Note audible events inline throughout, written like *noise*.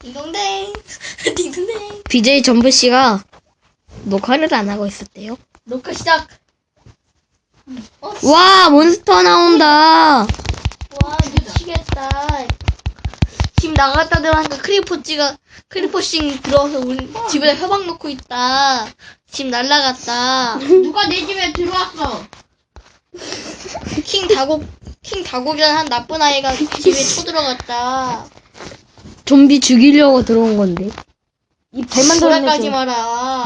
딩동댕. *laughs* 딩동댕. BJ 전부 씨가 녹화를 안 하고 있었대요. 녹화 시작. 어, 와, 몬스터 나온다. 와, 미치겠다. 지금 나갔다 들어가니까 크리포찌가, 크리포싱 들어와서 우리 집에 협박 놓고 있다. 집 날라갔다. 누가 내 집에 들어왔어? 킹 다곡, 킹 다곡이라는 한 나쁜 아이가 집에 *laughs* 쳐들어갔다. 좀비 죽이려고 들어온 건데. 이 배만 돌아가지 마라.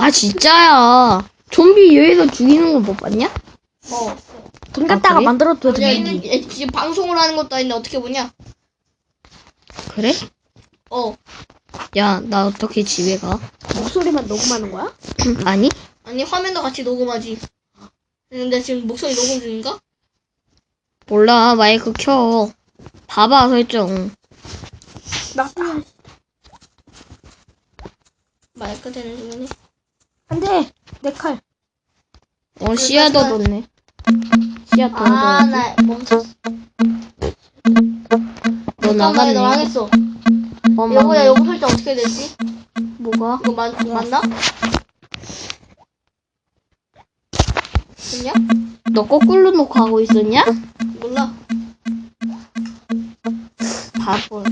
아, 진짜야. 좀비 여기서 죽이는 거 못 봤냐? 어. 돈 갖다가 아, 그래? 만들어도 야, 되지. 이- 이- 지금 방송을 하는 것도 아닌데 어떻게 보냐? 그래? 어. 야, 나 어떻게 집에 가? 목소리만 녹음하는 거야? 아니? 아니, 화면도 같이 녹음하지. 근데 지금 목소리 녹음 중인가? 몰라, 마이크 켜. 봐봐, 설정. 나, 마이크 되는 중이네. 안 돼! 내 칼. 어, 씨앗 그러니까- 얻었네. 씨앗 더 아. 나 멈췄어. 너 잠깐만, 나갔네. 했어. 어, 여보야, 맞네. 여보 설정 어떻게 되지? 뭐가? 이거 맞, 맞나? 됐냐? 너 거꾸로 놓고 하고 있었냐? 몰라. 바보.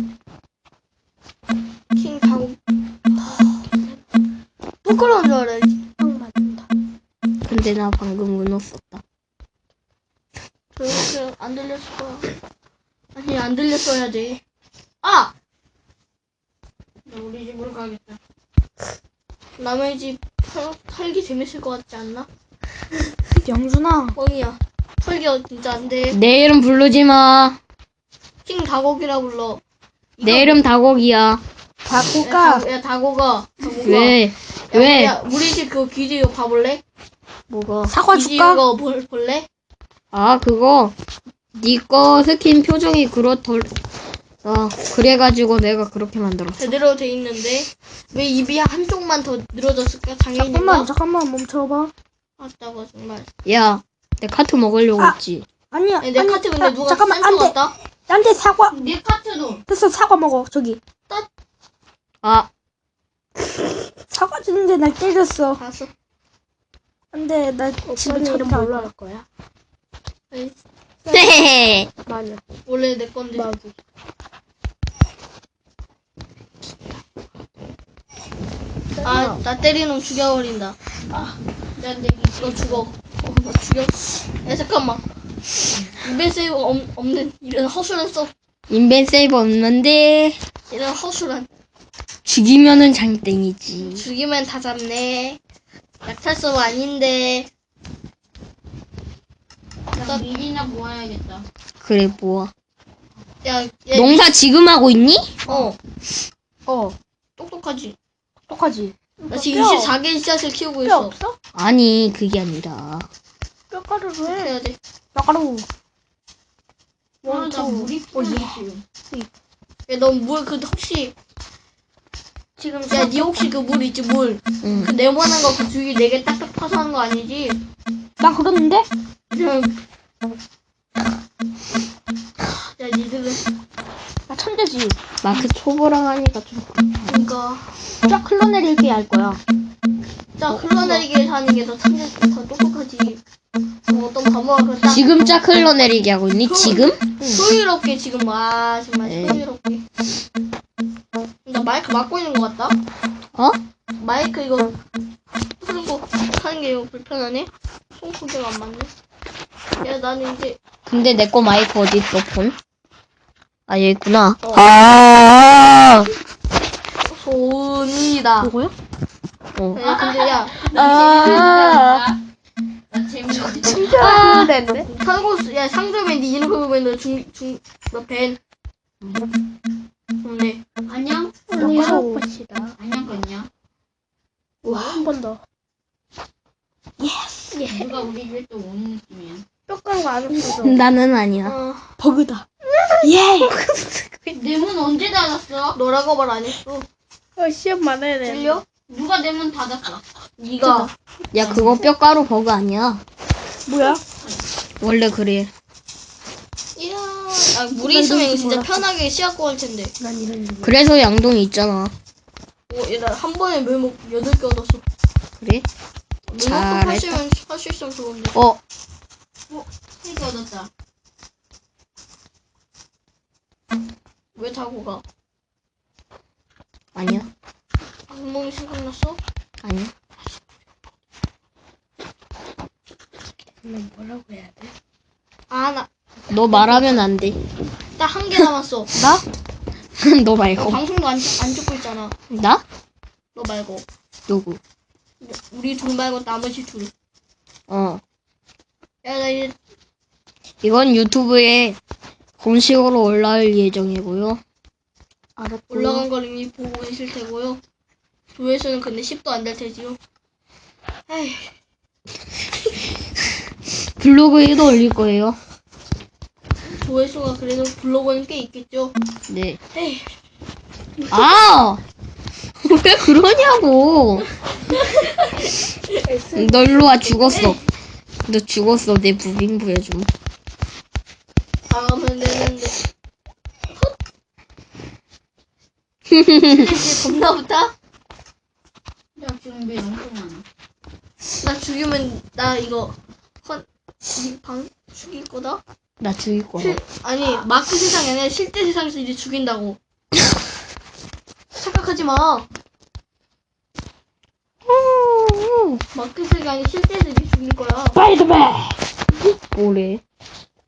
부끄러운 줄 알아야지. 형 맞는다. 근데 나 방금 문어 썼다. 그렇게 안 들렸을 거야. 아니, 안 들렸어야 돼. 아! 나 우리 집으로 가겠다. 남의 집 털, 털기 재밌을 것 같지 않나? 영준아. 뻥이야. 털기 진짜 안 돼. 내 이름 부르지 마. 킹 다곡이라 불러. 내 이름 다곡이야. 야, 바꾸가. 다, 야. 다곡아. 왜? 야, 왜? 야, 우리 집 그거 기지 이거 봐볼래? 뭐가? 사과 기지 줄까? 이거 볼, 볼래? 아, 그거. 니 거 스킨 표정이 그렇덜. 어, 그래가지고 내가 그렇게 만들었어. 제대로 돼 있는데 왜 입이 한쪽만 더 늘어졌을까? 잠깐만, 장애인인가? 잠깐만 멈춰봐. 아따가 정말. 야, 내 카트 먹으려고 아. 했지. 아니야. 아니, 내 아니, 카트 근데 아, 누가 잠깐만, 싼안거 돼. 같다? 딴데 사과. 내 카트도. 됐어, 사과 먹어, 저기. 아, 사과 주는데 날 때렸어. 알았어. 안 돼, 나 집에 이름 뭘로 할 거야? 네. 마녀. 원래 내 건데. 마귀. 아, 나 때리는 놈 죽여버린다. 아, 야, 내, 너 죽어. 어, 너 죽여. 야, 잠깐만. 입에 세이브 없, 없는, 이런 허술한 써. 인벤 세이브 없는데, 이런 허술한. 죽이면은 장땡이지. 죽이면 다 잡네. 약탈 서버 아닌데. 나 밀이나 모아야겠다. 그래, 뭐야. 야, 야, 농사 지금 하고 있니? 어, 어, 똑똑하지. 똑하지. 나 지금 뼈. 24개 씨앗을 키우고 뼈 있어. 없어? 아니, 그게 아니라. 뼈가루로 해. 해야 돼? 뼈가루. 아, 나 물이 어, 풀려 예. 지금. 야, 너 물, 그, 혹시. 지금, 야, 니 혹시 그 물 있지, 물. 응. 그 네모난 거그 주위 네개 딱딱 파서 하는 거 아니지? 난 그러는데? 그냥. 야, 니들은. 나 천재지. 마크 초보랑 하니까 좀. 그니까. 쫙 흘러내리게 할 거야. 자, 흘러내리게 사는 게더 참더 똑똑하지. 뭐 어떤 바보가 그딱 지금 짝 흘러내리게 하고 있니? 지금? 소유롭게 지금, 와, 정말 네. 소유롭게. 나 마이크 막고 있는 것 같다? 어? 마이크 이거 풀고 하는 게 이거 불편하네? 손 크기가 안 맞네? 야, 나는 이제, 근데 내 거 마이크 어디 있어, 폰? 아, 여기 있구나. 어. 아, 손이다. 뭐야? 어. 야, 근데 야, 아, 진짜 됐네. 상고, 야, 상점에 네 이름 보면 중, 중, 너 벤. 좋네. 안녕? 안녕 거냐? 와, 한 번 더. 누가 우리 집에 또 오는 느낌이야. 뼈가루가 안 없어서. 나는 아니야. 어, 버그다. *laughs* 예! 내문 언제 닫았어? 너라고 말 안 했어. 어, 시험 많아야 돼. 들려? 누가 내 문 닫았어? 네가 야, 그거 뼈가루 버그 아니야. 뭐야? 원래 그래. 아, 물이 있으면 이거 진짜 편하게 씨앗고 할 텐데. 난 이런 줄. 그래서 양동이 있잖아. 오, 얘 나 한 번에 멸목 8개 얻었어. 그래? 잘했다. 하시면 할수 있으면 좋은데. 어, 세개 얻었다. 왜 타고 가? 아니야. 악몽이 생각났어? 아니야. 난 뭐라고 해야 돼? 아, 나, 너 말하면 안 돼. 딱 한 개 남았어. *laughs* 나? 너 *laughs* 너 말고. 방송도 안, 안 찍고 있잖아. 나? 너 말고. 누구? 우리 둘 말고 나머지 둘. 어. 야, 나 이제 이건 유튜브에 공식으로 올라올 예정이고요. 알았고. 올라간 걸 이미 보고 계실 테고요. 조회수는 근데 10도 안 될 테지요. 에이, 블로그에도 올릴 거예요. 조회수가 그래도 블로그는 꽤 있겠죠. 네. 에이, 아! *laughs* 왜 그러냐고! 너 일로 와, 죽었어. 너 죽었어, 내 무빙 보여줌. 당하면 되는데. 이제 겁나 붙어? 야, 지금 왜 엄청 많아? 나 죽이면 나 이거 헌, 이방 죽일 거다? 나 죽일 거야. 실, 아니 마크 세상이 아니라 실제 세상에서 이제 죽인다고. 착각하지 마. 마크 세상이 아니라 실제에서 이제 죽일 거야. 스파이더맨! 뭐래?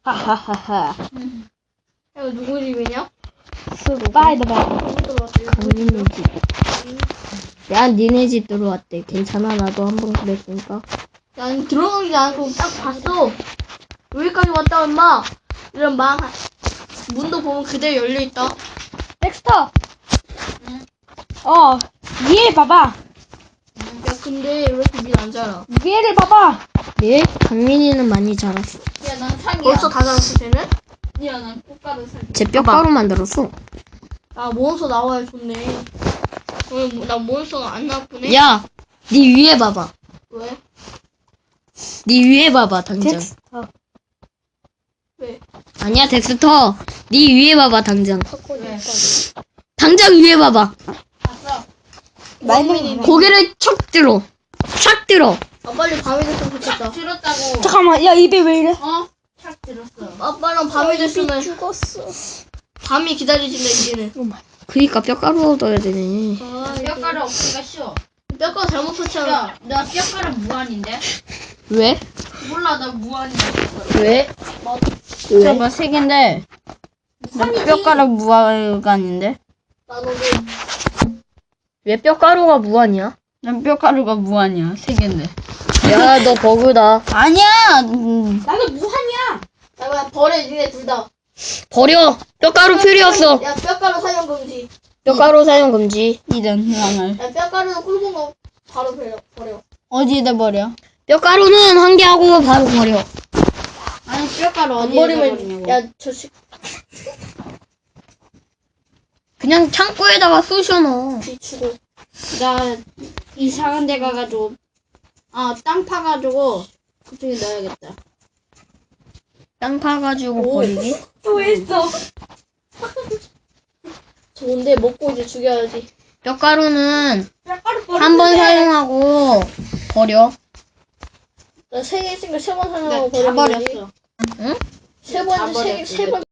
하하하하. 야, 이거 누구 집이냐? 스파이더맨. 누구 들어왔지? 강민이 집. 야, 니네 집 들어왔대. 괜찮아, 나도 한 번 그랬으니까. 난 들어가지 않고 딱 봤어. 여기까지 왔다, 엄마. 이런 망, 문도 보면 그대로 열려있다. 덱스터. 어 위에 봐봐. 야, 근데 왜 이렇게 밀안 자라? 위에를 봐봐. 네? 강민이는 많이 자랐어. 야, 난 사기야. 벌써 다 자랐어, 쟤는? 야, 난 꽃가루. 제 뼈가루 만들었어. 아, 몬스터 나와야 좋네. 어, 뭐, 나 몬스터가 안 나쁘네? 야! 니 위에 봐봐. 왜? 니 위에 봐봐, 당장. 덱스터. 왜? 아니야, 덱스터. 니 위에 봐봐, 당장. 왜? 당장 위에 봐봐. 봤어. 말민이 고개를 척 들어. 촥 들어. 아, 빨리 밤이 됐으면 좋겠다. 들었다고. 잠깐만 야 입에 왜 이래? 어? 착 들었어. 아빠랑 밤이 됐으면 죽었어. 밤이 기다려진다, 이제는. 그니까 뼈가루 얻어야 되네. 아, 뼈가루 없기가 쉬워. 뼈가 잘못 야, 나 뼈가루 무한인데? 왜? 몰라, 나 무한이야. 왜? 저거 세 개인데 나 뼈가루 나눠도 왜 뼈가루가 무한이야? 난 뼈가루가 무한이야 세 개인데 야, 너 버그다. 아니야 음, 나도 무한이야. 야, 버려, 니네 둘 다. 버려. 뼈가루 필요 없어. 야, 뼈가루 사용 금지. 뼈가루 사용 금지. 이런 상을 야, 뼈가루는 굵은 거 바로 버려. 버려. 어디에다 버려? 뼈가루는 한 개 하고 바로 버려. 뼈가루 안 버리면. 야, 저 식, 그냥 창고에다가 쑤셔 넣어. 비추고. 나 이상한 데 가가지고 아 땅 파가지고 그쪽에 넣어야겠다. 땅 파가지고 오. 버리기. 또 했어. *laughs* 좋은데, 먹고 이제 죽여야지. 뼈가루는 뼈가루 한번 사용하고 버려. 나 세개 있으니까 세번 사용하고 다 버리면 되지. 버렸어. 응? 세다 번째, 세, 세 번,